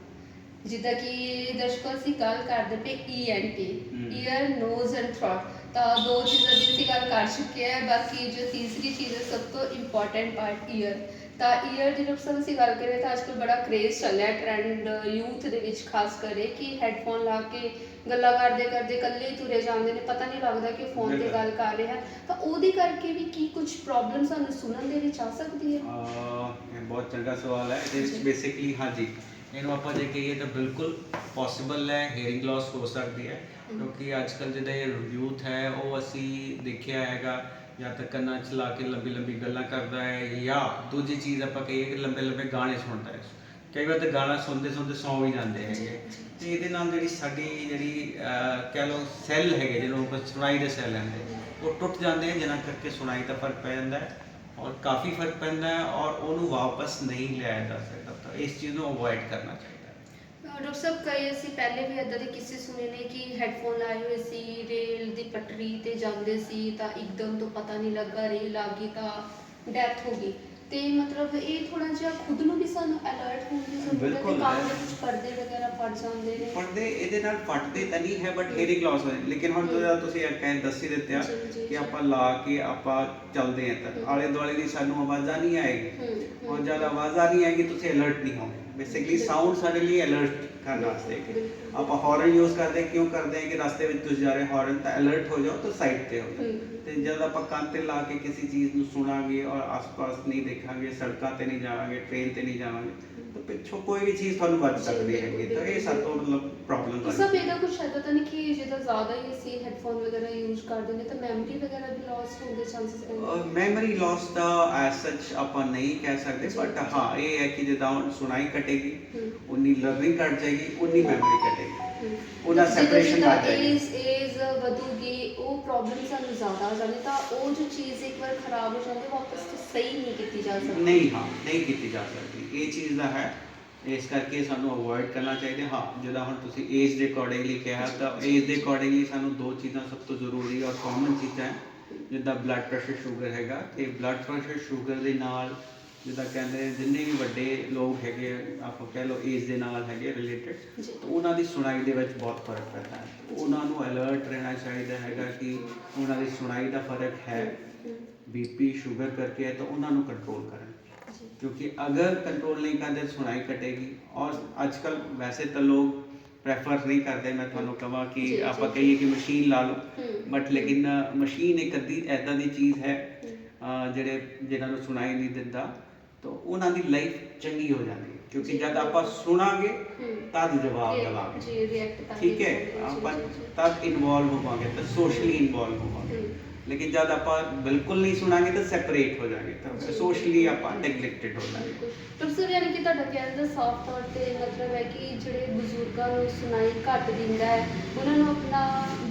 ਜਿੱਦਾਂ ਕਿ ਦਰਸ਼ਕੋ ਅਸੀਂ ਗੱਲ ਕਰਦੇ ਪਏ ENT hmm. Ear nose and throat ਤਾਂ ਦੋ ਚੀਜ਼ਾਂ ਦੀ ਅਸੀਂ ਗੱਲ ਕਰ ਚੁੱਕੇ ਹਾਂ ਬਾਕੀ ਜੋ ਤੀਸਰੀ ਚੀਜ਼ ਹੈ ਸਭ ਤੋਂ ਇੰਪੋਰਟੈਂਟ ਪਾਰਟ ਈਅਰ ਤਾਂ ਈਅਰ ਦੀ ਸਾਹਿਬ ਅਸੀਂ ਗੱਲ ਕਰੀਏ ਤਾਂ ਅੱਜ ਕੱਲ ਬੜਾ ਕ੍ਰੇਜ਼ ਚੱਲਿਆ ਟ੍ਰੈਂਡ ਯੂਥ ਦੇ ਵਿੱਚ ਖਾਸ ਕਰੇ ਕਿ ਹੈੱਡਫੋਨ ਲਾ ਕੇ ਗੱਲਾਂ ਕਰਦੇ ਕਰਦੇ ਇਕੱਲੇ ਤੁਰੇ ਜਾਂਦੇ ਨੇ ਪਤਾ ਨਹੀਂ ਲੱਗਦਾ ਕਿ ਫੋਨ ਤੇ। ਗੱਲ ਕਰ ਰਹੇ ਤਾਂ ਉਹਦੇ ਕਰਕੇ ਵੀ ਕੀ ਕੁਝ ਪ੍ਰੋਬਲਮ ਸਾਨੂੰ ਸੁਣਨ ਦੇ ਵਿੱਚ ਆ ਸਕਦੀ ਹੈ ਅਹ ਇਹ ਬਹੁਤ ਚੰਗਾ ਸਵਾਲ ਹੈ ਵਿੱਚ ਜੀ। ਬੇਸਿਕਲੀ ਹਾਂਜੀ ਇਹਨੂੰ ਆਪਾਂ ਜੇ ਕਹੀਏ ਤਾਂ ਬਿਲਕੁਲ ਪੋਸੀਬਲ ਹੈ ਹੀਅਰਿੰਗ ਲਾਸ ਹੋ ਸਕਦੀ ਹੈ। ਕਿਉਂਕਿ ਅੱਜ ਕੱਲ ਜਿਹੜਾ ਇਹ ਯੂਥ ਹੈ ਉਹ ਅਸੀਂ ਦੇਖਿਆ ਹੈਗਾ ਜਾਂ ਤਾਂ ਕੰਨਾਂ 'ਚ ਲਾ ਕੇ ਲੰਬੀ ਲੰਬੀ ਗੱਲਾਂ ਕਰਦਾ ਹੈ ਜਾਂ ਦੂਜੀ ਚੀਜ਼ ਆਪਾਂ ਕਹੀਏ ਕਿ ਲੰਬੇ ਲੰਬੇ ਗਾਣੇ ਸੁਣਦਾ ਹੈ। ਕਈ ਵਾਰ ਤਾਂ ਗਾਣਾ ਸੁਣਦੇ ਸੁਣਦੇ ਸੌਂ ਵੀ ਜਾਂਦੇ ਹੈਗੇ ਤੇ ਇਹਦੇ ਨਾਲ ਜਿਹੜੀ ਸਾਡੀ ਜਿਹੜੀ ਕਹਿ ਲਓ ਸੈੱਲ ਹੈਗੇ ਜਿਹਨੂੰ ਆਪਾਂ ਸੁਣਾਈ ਦੇ ਸੈੱਲ ਕਹਿੰਦੇ ਉਹ ਟੁੱਟ ਜਾਂਦੇ ਆ ਜਿਹਨਾਂ ਕਰਕੇ ਸੁਣਾਈ ਦਾ ਫ਼ਰਕ ਪੈ ਜਾਂਦਾ ਹੈ। ਔਰ ਕਾਫੀ ਫ਼ਰਕ ਪੈਂਦਾ ਹੈ ਔਰ ਉਹਨੂੰ ਵਾਪਸ ਨਹੀਂ ਲਿਆਇਆ ਜਾ ਸਕਦਾ। ਤਾਂ ਇਸ ਚੀਜ਼ ਨੂੰ ਅਵੋਇਡ ਕਰਨਾ ਚਾਹੀਦਾ ਡਾਕਟਰ ਸਾਹਿਬ ਕਈ ਅਸੀਂ ਪਹਿਲੇ ਵੀ ਇਦਾਂ ਦੇ ਕਿਸੇ ਸੁਣੇ ਨੇ ਕਿ ਹੈੱਡਫੋਨ ਲਾਏ ਹੋਏ ਸੀ ਰੇਲ ਦੀ ਪਟੜੀ ਤੇ ਜਾਂਦੇ ਸੀ ਤਾਂ ਇੱਕਦਮ ਤੋਂ ਪਤਾ ਨਹੀਂ ਲੱਗਾ ਰੇਲ ਆ ਗਈ ਤਾਂ ਡੈਥ ਹੋ ਗਈ। ਤੇ ਮਤਲਬ ਇਹ ਥੋੜਾ ਜਿਹਾ ਖੁਦ ਨੂੰ ਵੀ ਸਾਨੂੰ ਅਲਰਟ ਹੋਣ ਦੀ ਜ਼ਰੂਰਤ ਹੈ ਕਿ ਕੰਮ। ਦੇ ਕੁਝ ਪਰਦੇ ਵਗੈਰਾ ਫਟ ਜਾਂਦੇ ਨੇ? ਪੜਦੇ ਇਹਦੇ ਨਾਲ ਫਟਦੇ ਤਾਂ ਨਹੀਂ ਹੈ ਬਟ ਹੀਅਰਿੰਗ ਲਾਸ ਹੋ ਲੇਕਿਨ ਹੁਣ ਤੁਸੀਂ ਇਹ ਕਹਿ ਦੱਸੀ ਦਿੱਤਿਆ ਜੀ, ਜੀ, ਕਿ। ਆਪਾਂ ਲਾ ਕੇ ਆਪਾਂ ਚੱਲਦੇ ਹਾਂ ਤਾਂ। ਆਲੇ ਦੁਆਲੇ ਦੀ ਸਾਨੂੰ ਆਵਾਜ਼ਾਂ ਨਹੀਂ ਆਏਗੀ ਹੂੰ, ਹੂੰ। ਔਰ ਜਦ ਆਵਾਜ਼ਾਂ ਨਹੀਂ ਆਏਗੀ ਤੁਸੀਂ ਅਲਰਟ ਨਹੀਂ ਹੋਗੇ ਬੇਸਿਕਲੀ ਸਾਊਂਡ ਸਾਡੇ ਲਈ ਅਲਰਟ ਕਰਨ ਵਾਸਤੇ ਹੈ। ਆਪਾਂ ਹਾਰਨ ਯੂਜ਼ ਕਰਦੇ ਕਿਉਂ ਕਰਦੇ ਹਾਂ ਕਿ ਰਸਤੇ ਵਿੱਚ ਤੁਸੀਂ ਜਾ ਰਹੇ ਹਾਰਨ ਤਾਂ ਅਲਰਟ ਹੋ ਜਾਓ ਤਾਂ ਸਾਈਡ ਤੇ ਹੋ ਜਾਓ ਹੂੰ। ਤੇ ਜਦ ਆਪਾਂ ਕੰਨ ਤੇ ਲਾ ਕੇ ਕਿਸੇ ਚੀਜ਼ ਨੂੰ ਸੁਣਾਂਗੇ ਔਰ ਆਸ-ਪਾਸ ਨਹੀਂ ਦੇਖਾਂਗੇ ਸੜਕਾਂ ਤੇ ਨਹੀਂ ਜਾਵਾਂਗੇ ਟ੍ਰੇਨ ਤੇ ਨਹੀਂ ਜਾਵਾਂਗੇ ਤਾਂ ਪਿੱਛੋਂ ਕੋਈ ਵੀ ਚੀਜ਼ ਤੁਹਾਨੂੰ ਵੱਜ ਸਕਦੀ ਹੈਗੀ ਤਾਂ ਇਹ ਸਭ ਤੋਂ ਮਤਲਬ ਪ੍ਰੋਬਲਮ ਤਾਂ ਸਭ ਇਹਦਾ ਕੁਝ ਐਦਾ ਤਾਂ ਨਹੀਂ ਕਿ ਜਿਹਦਾ ਜ਼ਿਆਦਾ ਹੀ ਅਸੀਂ ਹੈੱਡਫੋਨ ਵਗੈਰਾ ਯੂਜ਼ ਕਰਦੇ ਨੇ ਤਾਂ ਮੈਮਰੀ ਵਗੈਰਾ ਵੀ ਲਾਸ ਹੋਣ ਦੇ ਚਾਂਸਸ ਮੈਮਰੀ ਲਾਸ ਦਾ ਐਸ ਸੱਚ ਆਪਾਂ ਨਹੀਂ ਕਹਿ ਸਕਦੇ ਬਟ। ਹਾਂ ਇਹ ਹੈ ਕਿ ਜਿੱਦਾਂ ਸੁਣਾਈ ਕਟੇਗੀ। ਉਨੀ ਲਰਨਿੰਗ ਘਟ ਜਾਏਗੀ ਉਨੀ ਮੈਮਰੀ ਘਟੇਗੀ। ਉਹਦਾ ਜਿੱਦਾਂ ਆ ਜਾਏਗੀ। ਏਜ ਏਜ ਵਧੂਗੀ ਉਹ ਪ੍ਰੋਬਲਮ ਸਾਨੂੰ ਜ਼ਿਆਦਾ ਆ ਜਾਂਦੀ ਤਾਂ ਉਹ ਜੋ ਚੀਜ਼ ਇੱਕ ਵਾਰ ਖਰਾਬ ਹੋ ਜਾਂਦੀ ਵਾਪਸ ਤੋਂ ਸਹੀ ਨਹੀਂ ਕੀਤੀ ਜਾ ਸਕਦੀ ਨਹੀਂ ਹਾਂ ਨਹੀਂ ਕੀਤੀ ਜਾ ਸਕਦੀ ਇਹ ਚੀਜ਼ ਦਾ ਹੈ ਇਸ ਕਰਕੇ ਸਾਨੂੰ ਅਵੋਇਡ ਕਰਨਾ ਚਾਹੀਦਾ ਹਾਂ ਜਿੱਦਾਂ ਹੁਣ ਤੁਸੀਂ ਏਜ ਦੇ ਅਕੋਰਡਿੰਗਲੀ ਕਿਹਾ ਤਾਂ ਏਜ ਦੇ ਅਕੋਰਡਿੰਗਲੀ ਸਾਨੂੰ ਦੋ ਚੀਜ਼ਾਂ ਸਭ ਤੋਂ ਜ਼ਰੂਰੀ ਔਰ ਕਾਮਨ ਚੀਜ਼ਾਂ ਹੈ ਜਿੱਦਾਂ ਬਲੱਡ ਪ੍ਰੈਸ਼ਰ ਸ਼ੂਗਰ ਹੈਗਾ ਤੇ ਬਲੱਡ ਪ੍ਰੈਸ਼ਰ ਸ਼ੂਗਰ ਦੇ ਨਾਲ ਜਿੱਦਾਂ ਕਹਿੰਦੇ ਨੇ ਜਿੰਨੇ ਵੀ ਵੱਡੇ ਲੋਕ ਹੈਗੇ ਆਪਾਂ ਕਹਿ ਲਓ ਏਜ ਦੇ ਨਾਲ ਹੈਗੇ ਰਿਲੇਟਡ ਤਾਂ ਉਹਨਾਂ ਦੀ ਸੁਣਾਈ ਦੇ ਵਿੱਚ ਬਹੁਤ ਫ਼ਰਕ ਪੈਂਦਾ ਹੈ। ਉਹਨਾਂ ਨੂੰ ਅਲਰਟ ਰਹਿਣਾ ਚਾਹੀਦਾ ਹੈਗਾ ਕਿ ਉਹਨਾਂ ਦੀ ਸੁਣਾਈ ਦਾ ਫ਼ਰਕ ਹੈ। ਬੀਪੀ ਸ਼ੂਗਰ ਕਰਕੇ ਹੈ ਤਾਂ ਉਹਨਾਂ ਨੂੰ ਕੰਟਰੋਲ ਕਰਨ। ਕਿਉਂਕਿ ਅਗਰ ਕੰਟਰੋਲ ਨਹੀਂ ਕਰਦੇ ਸੁਣਾਈ ਘਟੇਗੀ। ਔਰ ਅੱਜ ਕੱਲ੍ਹ ਵੈਸੇ ਤਾਂ ਲੋਕ ਪ੍ਰੈਫਰ ਨਹੀਂ ਕਰਦੇ ਮੈਂ ਤੁਹਾਨੂੰ ਕਹਾਂ ਕਿ ਆਪਾਂ। ਕਹੀਏ ਕਿ ਮਸ਼ੀਨ ਲਾ ਲਓ। ਬਟ ਲੇਕਿਨ ਮਸ਼ੀਨ ਇੱਕ ਅੱਧੀ ਐਦਾਂ ਦੀ ਚੀਜ਼ ਹੈ ਜਿਹੜੇ ਜਿਹਨਾਂ ਨੂੰ ਸੁਣਾਈ ਨਹੀਂ ਦਿੰਦਾ। ਤਾਂ ਉਹਨਾਂ ਦੀ ਲਾਈਫ ਚੰਗੀ ਹੋ ਜਾਂਦੀ ਹੈ। ਕਿਉਂਕਿ ਜਦ ਆਪਾਂ ਸੁਣਾਂਗੇ ਤਦ ਜਵਾਬ ਦੇਵਾਂਗੇ। ਜੀ ਰਿਐਕਟ ਤਾਂ ਠੀਕ ਹੈ? ਆਪਾਂ ਤਦ ਇਨਵੋਲਵ ਹੋਵਾਂਗੇ ਤਾਂ ਸੋਸ਼ਲੀ ਇਨਵੋਲਵ ਹੋਵਾਂਗੇ। ਲੇਕਿਨ ਜਦ ਆਪਾਂ ਬਿਲਕੁਲ ਨਹੀਂ ਸੁਣਾਂਗੇ ਤਾਂ ਸੈਪਰੇਟ ਹੋ ਜਾਾਂਗੇ ਤਾਂ। ਸੋਸ਼ਲੀ ਆਪਾਂ ਨੈਗਲੈਕਟਡ ਹੋ ਜਾਾਂਗੇ ਬਿਲਕੁਲ। ਪਰ ਸਰ ਯਾਨੀ ਕਿ ਤੁਹਾਡਾ ਕਹਿਣ ਦਾ ਸਾਫ਼ ਤੌਰ ਤੇ ਮਤਲਬ ਹੈ ਕਿ ਜਿਹੜੇ ਬਜ਼ੁਰਗਾਂ ਨੂੰ ਸੁਣਾਈ ਘੱਟ ਦਿੰਦਾ ਹੈ ਉਹਨਾਂ ਨੂੰ ਆਪਣਾ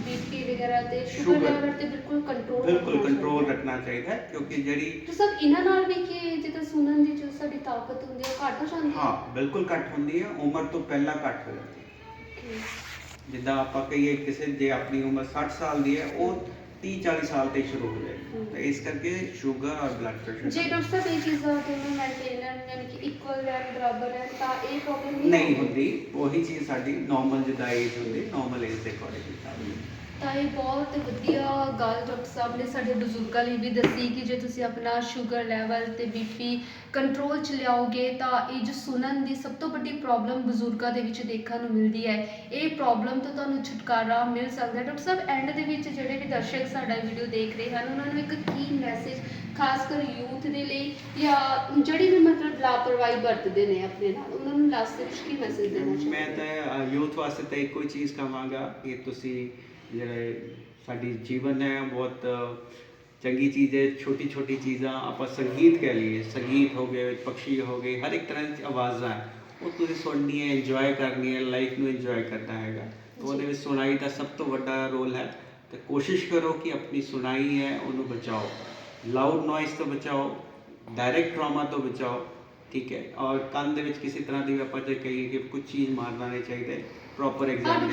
ਬੀਪੀ ਵਗੈਰਾ ਤੇ ਸ਼ੂਗਰ। ਲੈਵਲ ਤੇ ਬਿਲਕੁਲ ਕੰਟਰੋਲ ਬਿਲਕੁਲ ਕੰਟਰੋਲ ਰੱਖਣਾ ਚਾਹੀਦਾ ਕਿਉਂਕਿ ਜਿਹੜੀ ਤੇ ਸਰ ਇਹਨਾਂ ਨਾਲ ਵੀ ਕਿ ਜਿੱਦਾਂ ਸੁਣਨ ਦੀ ਜੋ ਸਾਡੀ ਤਾਕਤ ਹੁੰਦੀ ਹੈ ਘੱਟ ਹੋ ਜਾਂਦੀ ਹੈ ਹਾਂ ਬਿਲਕੁਲ ਘੱਟ ਹੁੰਦੀ ਹੈ ਉਮਰ ਤੋਂ ਪਹਿਲਾਂ ਘੱਟ ਹੋ ਜਾਂਦੀ ਹੈ. ਜਿੱਦਾਂ ਆਪਾਂ ਕਹੀਏ ਕਿਸੇ ਜੇ ਆਪਣੀ ਉਮਰ 60 ਸਾਲ ਦੀ ਹੈ ਉਹ 30 40 ਸਾਲ ਤੇ ਸ਼ੁਰੂ ਹੋ ਜਾਏਗੀ ਹਮ। ਤਾਂ ਇਸ ਕਰਕੇ ਸ਼ੂਗਰ ਔਰ ਬਲੱਡ ਜੇ ਡਾਕਟਰ ਸਾਹਿਬ ਇਹ ਚੀਜ਼ਾਂ ਦੋਨੋਂ ਮੇਨਟੇਨ ਯਾਨੀ ਕਿ ਇਕੁਅਲ ਹੈ ਬਰਾਬਰ ਹੈ ਤਾਂ ਇਹ ਪ੍ਰੋਬਲਮ ਨਹੀਂ ਹੁੰਦੀ। ਉਹੀ ਚੀਜ਼ ਸਾਡੀ ਨਾਰਮਲ ਜਿੱਦਾਂ ਏਜ ਹੁੰਦੀ ਨਾਰਮਲ ਏਜ ਦੇ ਅਕੋਰਡਿੰਗ ਤਾਂ ਇਹ ਬਹੁਤ ਵਧੀਆ ਗੱਲ ਡਾਕਟਰ ਸਾਹਿਬ ਨੇ ਸਾਡੇ ਬਜ਼ੁਰਗਾਂ ਲਈ ਵੀ ਦੱਸੀ ਕਿ ਜੇ ਤੁਸੀਂ ਆਪਣਾ ਸ਼ੂਗਰ ਲੈਵਲ ਤੇ ਬੀਪੀ ਕੰਟਰੋਲ ਚ ਲਿਆਓਗੇ ਤਾਂ ਇਹ ਜੋ ਸੁਣਨ ਦੀ ਸਭ ਤੋਂ ਵੱਡੀ ਪ੍ਰੋਬਲਮ ਬਜ਼ੁਰਗਾਂ ਦੇ ਵਿੱਚ ਦੇਖਣ ਨੂੰ ਮਿਲਦੀ ਹੈ। ਇਹ ਪ੍ਰੋਬਲਮ ਤੋਂ ਤੁਹਾਨੂੰ ਛੁਟਕਾਰਾ ਮਿਲ ਸਕਦਾ ਹੈ। ਡਾਕਟਰ ਸਾਹਿਬ ਐਂਡ ਦੇ ਵਿੱਚ ਜਿਹੜੇ ਵੀ ਦਰਸ਼ਕ ਸਾਡਾ ਵੀਡੀਓ ਦੇਖ ਰਹੇ ਹਨ ਉਹਨਾਂ ਨੂੰ ਇੱਕ ਕੀ ਮੈਸੇਜ ਖਾਸ ਕਰ ਯੂਥ ਦੇ ਲਈ ਜਾਂ ਜਿਹੜੀ ਵੀ ਮਤਲਬ ਲਾਪਰਵਾਹੀ ਵਰਤਦੇ ਨੇ ਆਪਣੇ ਨਾਲ ਉਹਨਾਂ ਨੂੰ ਲਾਸਟ ਵਿੱਚ ਕੀ ਮੈਸੇਜ ਦੇਣਾ ਚਾਹੁੰਦੇ ਮੈਂ ਤਾਂ ਯੂਥ ਵਾਸਤੇ ਤਾਂ ਇੱਕੋ ਹੀ ਚੀਜ਼ ਕਹਾਂਗਾ ਕਿ ਤੁਸੀਂ ਜਿਹੜਾ ਸਾਡੀ ਜੀਵਨ ਹੈ, ਬਹੁਤ ਚੰਗੀ ਚੀਜ਼ ਹੈ ਛੋਟੀ ਛੋਟੀ ਚੀਜ਼ਾਂ ਆਪਾਂ ਸੰਗੀਤ ਕਹਿ ਲਈਏ। ਸੰਗੀਤ ਹੋ ਗਏ, ਪਕਸ਼ੀ ਹੋ ਗਏ, ਹਰ ਇੱਕ ਤਰ੍ਹਾਂ ਦੀ ਆਵਾਜ਼ਾਂ ਉਹ ਤੁਸੀਂ ਸੁਣਨੀ ਹੈ ਇੰਜੋਏ ਕਰਨੀ ਹੈ ਲਾਈਫ ਨੂੰ ਇੰਜੋਏ ਕਰਨਾ ਹੈਗਾ। ਤਾਂ ਉਹਦੇ ਵਿੱਚ ਸੁਣਾਈ ਦਾ ਸਭ ਤੋਂ ਵੱਡਾ ਰੋਲ ਹੈ। ਤੇ ਕੋਸ਼ਿਸ਼ ਕਰੋ ਕਿ ਆਪਣੀ ਸੁਣਾਈ ਹੈ, ਉਹਨੂੰ ਬਚਾਓ। ਲਾਊਡ ਨੋਇਸ ਤੋਂ ਬਚਾਓ ਡਾਇਰੈਕਟ ਟਰਾਮਾ ਤੋਂ ਬਚਾਓ, ਠੀਕ ਹੈ। ਔਰ ਕੰਨ ਦੇ ਵਿੱਚ ਕਿਸੇ ਤਰ੍ਹਾਂ ਦੀ ਵੀ ਆਪਾਂ ਜੇ ਕਹੀਏ ਕਿ ਕੁਝ ਚੀਜ਼ ਮਾਰਨਾ ਨਹੀਂ ਚਾਹੀਦਾ। ਪ੍ਰੋਪਰ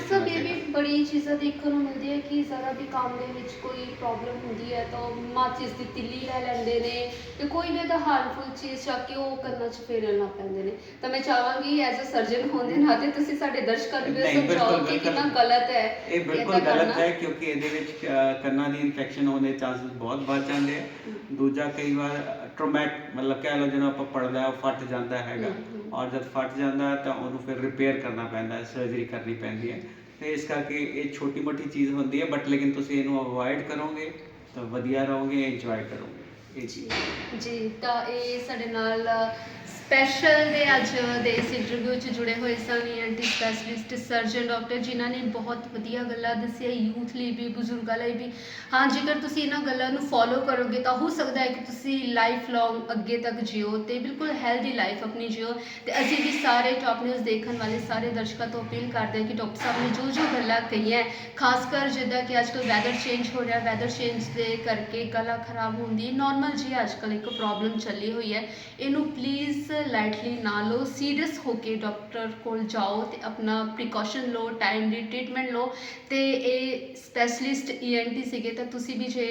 ਸਾਹਿਬ ਇਹ ਵੀ ਬੜੀ ਚੀਜ਼ਾਂ ਦੇਖਣ ਨੂੰ ਮਿਲਦੀ ਹੈ ਕਿ ਜ਼ਰਾ ਵੀ ਕੰਮ ਦੇ ਵਿੱਚ ਕੋਈ ਪ੍ਰੋਬਲਮ ਹੁੰਦੀ ਹੈ ਤਾਂ ਮਾਚਿਸ ਦੀ ਤਿੱਲੀ ਲੈ ਲੈਂਦੇ ਨੇ ਤੇ ਕੋਈ ਵੀ ਇਹਦਾ ਹਾਰਮਫੁਲ ਚੀਜ਼ ਚੱਕ ਕੇ ਉਹ ਕੰਨਾਂ 'ਚ ਫੇਰਨ ਲੱਗ ਪੈਂਦੇ ਨੇ ਤਾਂ ਮੈਂ ਚਾਹਾਂਗੀ ਐਜ਼ ਅ ਸਰਜਨ ਹੋਣ ਦੇ ਨਾਤੇ ਤੁਸੀਂ ਸਾਡੇ ਦਰਸ਼ਕਾਂ ਨੂੰ ਬਿਲਕੁਲ, ਸਮਝਾਓ ਕਿ। ਕਿੰਨਾ ਗਲਤ ਹੈ ਇਹ ਬਿਲਕੁਲ ਗਲਤ। ਹੈ ਕਿਉਂਕਿ ਇਹਦੇ ਵਿੱਚ ਕੰਨਾਂ ਦੀ ਇਨਫੈਕਸ਼ਨ ਹੋਣ ਦੇ ਚਾਂਸਸ ਬਹੁਤ ਵੱਧ ਜਾਂਦੇ ਆ ਦੂਜਾ ਕਈ ਵਾਰ ਟ੍ਰੋਮੈਟ ਮਤਲਬ ਕਹਿ ਲਓ ਜਦੋਂ ਆਪਾਂ ਪੜਦਾ ਉਹ ਫਟ ਜਾਂਦਾ ਹੈਗਾ। ਔਰ ਜਦ ਫਟ ਜਾਂਦਾ ਹੈ ਤਾਂ ਉਹਨੂੰ ਫਿਰ ਰਿਪੇਅਰ ਕਰਨਾ ਪੈਂਦਾ ਹੈ ਸਰਜਰੀ ਕਰਨੀ ਪੈਂਦੀ ਹੈ। ਤੇ ਇਸ ਕਰਕੇ ਇਹ ਛੋਟੀ ਮੋਟੀ ਚੀਜ਼ ਹੁੰਦੀ ਹੈ ਬਟ ਲੇਕਿਨ ਤੁਸੀਂ ਇਹਨੂੰ ਅਵੋਇਡ ਕਰੋਗੇ ਤਾਂ ਵਧੀਆ ਰਹੋਗੇ ਇੰਜੋਏ ਕਰੋਗੇ। ਇਹ ਚੀਜ਼। ਜੀ ਤਾਂ ਇਹ ਸਾਡੇ ਨਾਲ ਸਪੈਸ਼ਲ ਦੇ ਅੱਜ ਦੇ ਇਸ ਇੰਟਰਵਿਊ 'ਚ ਜੁੜੇ ਹੋਏ ਸਨ ਐਂਟੀ ਸਪੈਸ਼ਲਿਸਟ ਸਰਜਨ ਡਾਕਟਰ ਜਿਨ੍ਹਾਂ ਨੇ ਬਹੁਤ ਵਧੀਆ ਗੱਲਾਂ ਦੱਸੀਆਂ ਯੂਥ ਲਈ ਵੀ, ਬਜ਼ੁਰਗਾਂ ਲਈ ਵੀ। ਹਾਂ, ਜੇਕਰ ਤੁਸੀਂ ਇਹਨਾਂ ਗੱਲਾਂ ਨੂੰ ਫੋਲੋ ਕਰੋਗੇ ਤਾਂ ਹੋ ਸਕਦਾ ਹੈ ਕਿ ਤੁਸੀਂ ਲਾਈਫ ਲੌਂਗ ਅੱਗੇ ਤੱਕ ਜਿਓ ਤੇ ਬਿਲਕੁਲ ਹੈਲਦੀ ਲਾਈਫ ਆਪਣੀ ਜਿਓ। ਤੇ ਅਸੀਂ ਵੀ ਸਾਰੇ ਟਾਪ ਨਿਊਜ਼ ਦੇਖਣ ਵਾਲੇ ਸਾਰੇ ਦਰਸ਼ਕਾਂ ਤੋਂ ਅਪੀਲ ਕਰਦੇ ਹਾਂ ਕਿ ਡਾਕਟਰ ਸਾਹਿਬ ਨੇ ਜੋ ਜੋ ਗੱਲਾਂ ਕਹੀਆਂ ਖਾਸ ਕਰ ਜਿੱਦਾਂ ਕਿ ਅੱਜ ਕੱਲ੍ਹ ਵੈਦਰ ਚੇਂਜ ਹੋ ਰਿਹਾ ਵੈਦਰ ਚੇਂਜ ਦੇ ਕਰਕੇ ਗਲਾ ਖਰਾਬ ਹੁੰਦੀ ਨਾਰਮਲ ਜੀ ਅੱਜ ਕੱਲ੍ਹ ਇੱਕ ਪ੍ਰੋਬਲਮ ਚੱਲੀ ਹੋਈ ਹੈ। ਇਹਨੂੰ ਪਲੀਜ਼ ਲਾਈਟਲੀ ਨਾ ਲਓ ਸੀਰੀਅਸ ਹੋ ਕੇ ਡਾਕਟਰ ਕੋਲ ਜਾਓ ਤੇ ਆਪਣਾ ਪ੍ਰੀਕਾਸ਼ਨ ਲਓ ਟਾਈਮਲੀ ਟ੍ਰੀਟਮੈਂਟ ਲਓ ਤੇ ਇਹ ਸਪੈਸ਼ਲਿਸਟ ਈਐਨਟੀ ਸੀਗੇ ਤਾਂ ਤੁਸੀਂ ਵੀ ਜੇ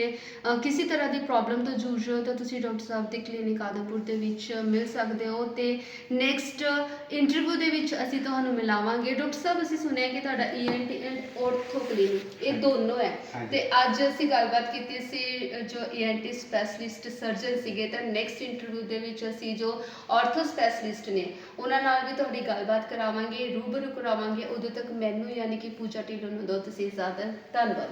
ਕਿਸੇ ਤਰ੍ਹਾਂ ਦੀ ਪ੍ਰੋਬਲਮ ਤੋਂ ਜੂਝ ਰਹੇ ਹੋ ਤਾਂ ਤੁਸੀਂ ਡਾਕਟਰ ਸਾਹਿਬ ਦੇ ਕਲੀਨਿਕ ਆਦਮਪੁਰ ਦੇ ਵਿੱਚ ਮਿਲ ਸਕਦੇ ਹੋ ਤੇ ਨੈਕਸਟ ਇੰਟਰਵਿਊ ਦੇ ਵਿੱਚ ਅਸੀਂ ਤੁਹਾਨੂੰ ਮਿਲਾਵਾਂਗੇ। ਡਾਕਟਰ ਸਾਹਿਬ ਅਸੀਂ ਸੁਣਿਆ ਕਿ ਤੁਹਾਡਾ ਈਐਨਟੀ ਐਂਡ ਆਰਥੋ ਕਲੀਨਿਕ ਇਹ ਦੋਨੋਂ ਹੈ। ਹਾਂਜੀ। ਤੇ ਅੱਜ ਅਸੀਂ ਗੱਲਬਾਤ ਕੀਤੀ ਸੀ ਜੋ ਈਐਨਟੀ ਸਪੈਸ਼ਲਿਸਟ ਸਰਜਨ ਸੀਗੇ ਤਾਂ ਨੈਕਸਟ ਇੰਟਰਵਿਊ ਦੇ ਵਿੱਚ ਅਸੀਂ ਜੋ ਆਰਥੋ ਸਪੈਸ਼ਲਿਸਟ ਨੇ। ਉਹਨਾਂ ਨਾਲ ਵੀ ਤੁਹਾਡੀ ਗੱਲਬਾਤ ਕਰਾਵਾਂਗੇ, ਰੂਬਰੂ ਕਰਾਵਾਂਗੇ। ਉਦੋਂ ਤੱਕ ਮੈਨੂੰ ਯਾਨੀ ਕਿ ਪੂਜਾ ਢਿੱਲੋਂ ਨੂੰ ਦੋ ਤੁਸੀਂ ਇਜਾਜ਼ਤ ਧੰਨਵਾਦ।